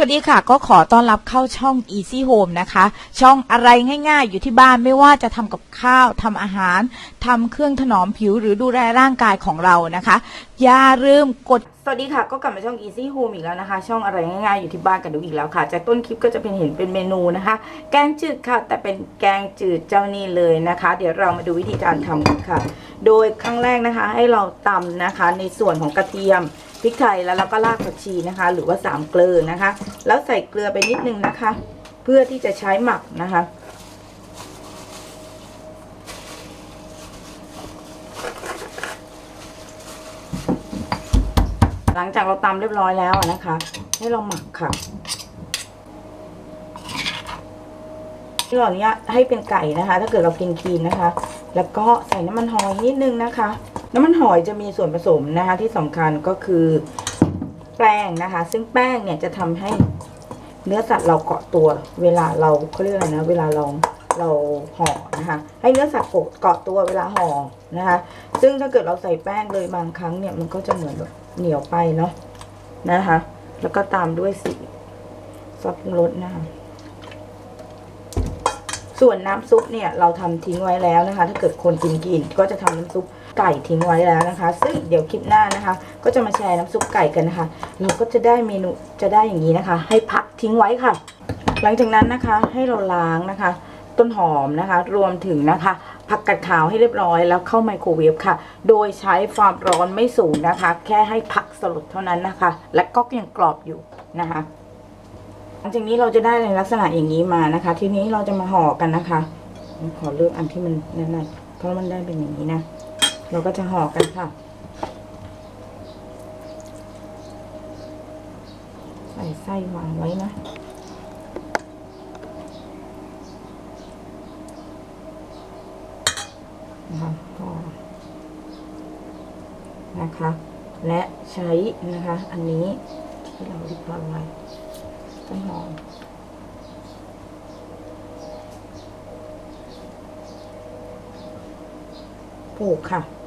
วัสดีค่ะ ก็ขอต้อนรับเข้าช่อง Easy Home นะคะ ช่องอะไรง่ายๆ อยู่ที่บ้านไม่ว่าจะทำกับข้าวทำอาหารทำเครื่องถนอมผิวหรือดูแลร่างกายของเรานะคะ อย่าลืมกด สวัสดีค่ะ ก็กลับมาช่อง Easy Home อีกแล้วนะคะ ช่องอะไรง่ายๆ อยู่ที่บ้านกันดูอีกแล้วค่ะ จากต้นคลิปก็จะเป็นเห็นเป็นเมนูนะคะ แกงจืดค่ะ แต่เป็นแกงจืดเจ้านี่เลยนะคะ เดี๋ยวเรามาดูวิธีการทำกันค่ะ โดยครั้งแรกนะคะ ให้เราตำนะคะ ในส่วนของกระเทียม พริกไทยแล้วเราก็รากผักชีนะคะ หรือว่าสามเกลือนะคะ แล้วใส่เกลือไปนิดนึงนะคะ เพื่อที่จะใช้หมักนะคะหลังจากเราตำเรียบร้อยแล้วนะคะ ให้เราหมักค่ะที่เราเนี้ยให้เป็นไก่นะคะ ถ้าเกิดเรากินคลีนนะคะ แล้วก็ใส่น้ำมันหอยนิดนึงนะคะ น้ำมันหอยจะมีส่วนผสมนะคะที่สำคัญก็คือแป้งนะคะ ซึ่งแป้งเนี่ยจะทำให้เนื้อสัตว์เราเกาะตัว เวลาเราเขาเรียกอะไรนะ เวลาเราเราห่อนะคะ ให้เนื้อสัตว์เกาะตัวเวลาห่อนะคะ ซึ่งถ้าเกิดเราใส่แป้งเลยบางครั้งเนี่ยมันก็จะเหมือนแบบเหนียวไปเนาะนะคะ แล้วก็ตามด้วยสีซอสปรุงรสนะคะส่วนน้ำซุปเนี่ยเราทำทิ้งไว้แล้วนะคะ ถ้าเกิดคนกินกินก็จะทำน้ำซุป ไก่ทิ้งไว้แล้วนะคะ ซึ่งเดี๋ยวคลิปหน้านะคะ ก็จะมาแชร์น้ำซุปไก่กันนะคะ เราก็จะได้เมนูจะได้อย่างนี้นะคะ ให้พักทิ้งไว้ค่ะ หลังจากนั้นนะคะให้เราล้างนะคะ ต้นหอมนะคะ รวมถึงนะคะผักกาดขาวให้เรียบร้อยแล้วเข้าไมโครเวฟค่ะ โดยใช้ความร้อนไม่สูงนะคะ แค่ให้ผักสลดเท่านั้นนะคะ และก็ยังกรอบอยู่นะคะ หลังจากนี้เราจะได้ในลักษณะอย่างนี้มานะคะ ทีนี้เราจะมาห่อกันนะคะ ขอเลือกอันที่มันนั่นๆเพราะมันได้เป็นอย่างนี้นะ เราก็จะห่อกันค่ะ ใส่ไส้วางไว้นะนะคะก็นะคะ และใช้นะคะ อันนี้ที่เราเรียบร้อยไว้ต้นหอมปลูกค่ะ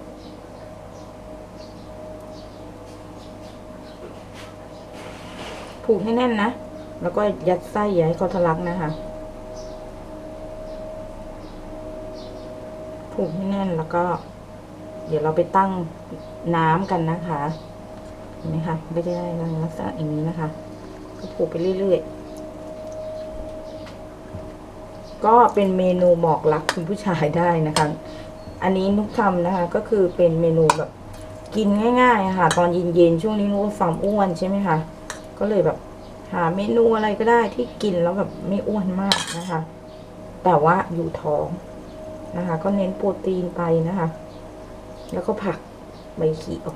ผูกให้แน่นนะ แล้วก็ยัดไส้อย่าให้เขาทะลักนะคะ ผูกให้แน่นแล้วก็ เดี๋ยวเราไปตั้งน้ำกันนะคะ เห็นไหมคะไม่ได้ลักษณะอย่างนี้นะคะก็ผูกไปเรื่อยๆ ก็เป็นเมนูหมอกรักคุณผู้ชายได้นะคะ อันนี้นุกทำนะคะ ก็คือเป็นเมนูแบบกินง่ายๆค่ะ ตอนเย็นๆช่วงนี้นุกก็ความอ้วนใช่ไหมคะ ก็เลยแบบ หาเมนูอะไรก็ได้ที่กินแล้วแบบไม่อ้วนมากนะคะ แต่ว่าอยู่ท้องนะคะ ก็เน้นโปรตีนไปนะคะ แล้วก็ผักใบเขียว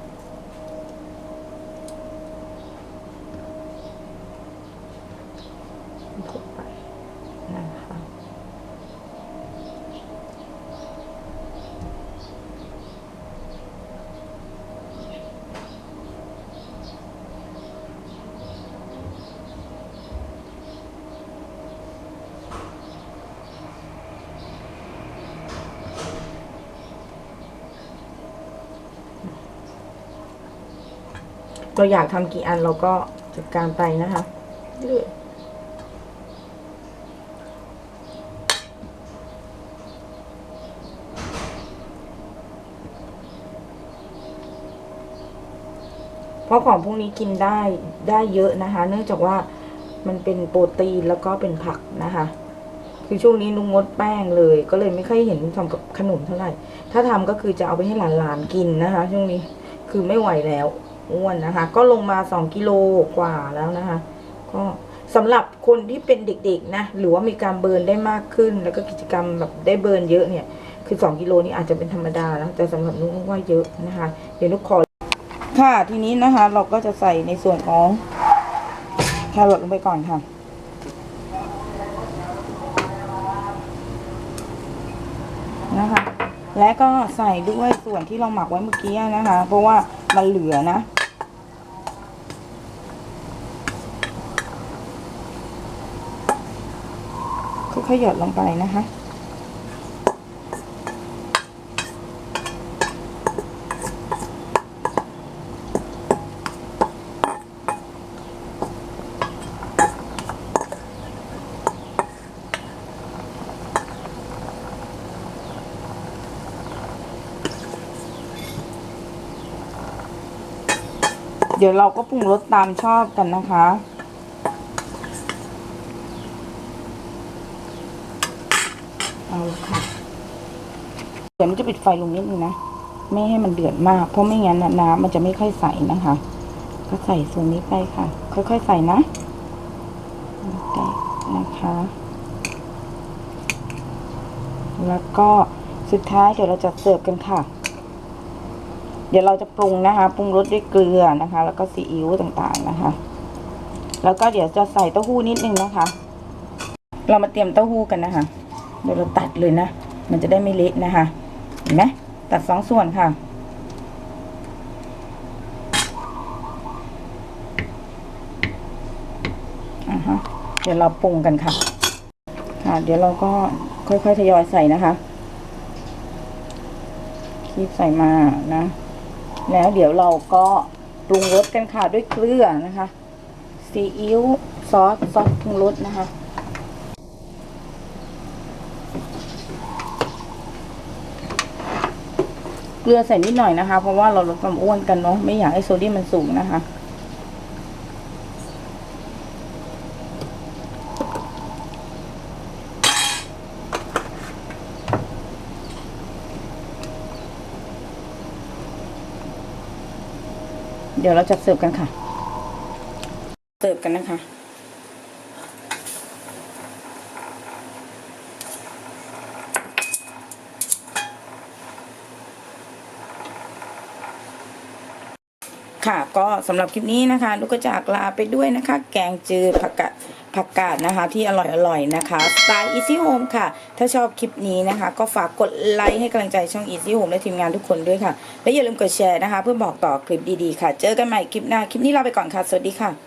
คลุกไปนะคะ เราอยากทำกี่อันเราก็จัดการไปนะคะเพราะของพวกนี้กินได้ได้เยอะนะคะ เนื่องจากว่ามันเป็นโปรตีนแล้วก็เป็นผักนะคะ คือช่วงนี้นุ้งงดแป้งเลย ก็เลยไม่ค่อยเห็นทำกับขนมเท่าไหร่ ถ้าทำก็คือจะเอาไปให้หลานๆกินนะคะ ช่วงนี้คือไม่ไหวแล้ว อ้วนนะคะ ก็ลงมาสองกิโลกว่าแล้วนะคะ ก็สำหรับคนที่เป็นเด็กๆนะ หรือว่ามีการเบิร์นได้มากขึ้น แล้วก็กิจกรรมแบบได้เบิร์นเยอะเนี่ย คือสองกิโลนี่อาจจะเป็นธรรมดานะ แต่สำหรับนุ้งว่าเยอะนะคะ เดี๋ยวนุ้ขอ ค่ะ ทีนี้นะคะ เราก็จะใส่ในส่วนของแครอทลงไปก่อนค่ะนะคะและก็ใส่ด้วยส่วนที่เราหมักไว้เมื่อกี้นะคะ เพราะว่ามันเหลือนะ ค่อยๆหยดลงไปนะคะเดี๋ยวเราก็ปรุงรสตามชอบกันนะคะ ค่ะ เดี๋ยวมันจะปิดไฟลงนิดนึงนะ ไม่ให้มันเดือดมาก เพราะไม่งั้นน้ำมันจะไม่ค่อยใสนะคะ ก็ใส่ส่วนนี้ไปค่ะ ค่อยๆใส่นะนะคะ แล้วก็สุดท้ายเดี๋ยวเราจะเสิร์ฟกันค่ะ เดี๋ยวเราจะปรุงนะคะ ปรุงรสด้วยเกลือนะคะ แล้วก็ซีอิ๊วต่างๆนะคะ แล้วก็เดี๋ยวจะใส่เต้าหู้นิดนึงนะคะ เรามาเตรียมเต้าหู้กันนะคะ ดี๋ยวเราตัดเลยนะ มันจะได้ไม่เละนะคะ เห็นไหมตัดสองส่วนค่ะอ่าฮะเดี๋ยวเราปรุงกันค่ะ ค่ะ เดี๋ยวเราก็ค่อยๆทยอยใส่นะคะคีบใส่มานะ แล้วเดี๋ยวเราก็ปรุงรสกันค่ะด้วยเกลือนะคะซีอิ๊วซอสซอสปรุงรสนะคะ เก ลือใส่นิดหน่อยนะคะ เพราะว่าเราลดความอ้วนกันเนาะไม่อยากให้โซเดียมมันสูงนะคะ เดี๋ยวเราจะเสิร์ฟกันค่ะ เสิร์ฟกันนะคะ ค่ะ ก็สำหรับคลิปนี้นะคะ ลูกก็จากลาไปด้วยนะคะ แกงจืดผักกาดผักกาดนะคะ ที่อร่อยอร่อยนะคะสไตล์ Easy Home ค่ะ ถ้าชอบคลิปนี้นะคะ ก็ฝากกดไลค์ให้กำลังใจช่อง Easy Home และทีมงานทุกคนด้วยค่ะ และอย่าลืมกดแชร์นะคะ เพื่อบอกต่อคลิปดีๆค่ะ เจอกันใหม่คลิปหน้า คลิปนี้ลาไปก่อนค่ะ สวัสดีค่ะ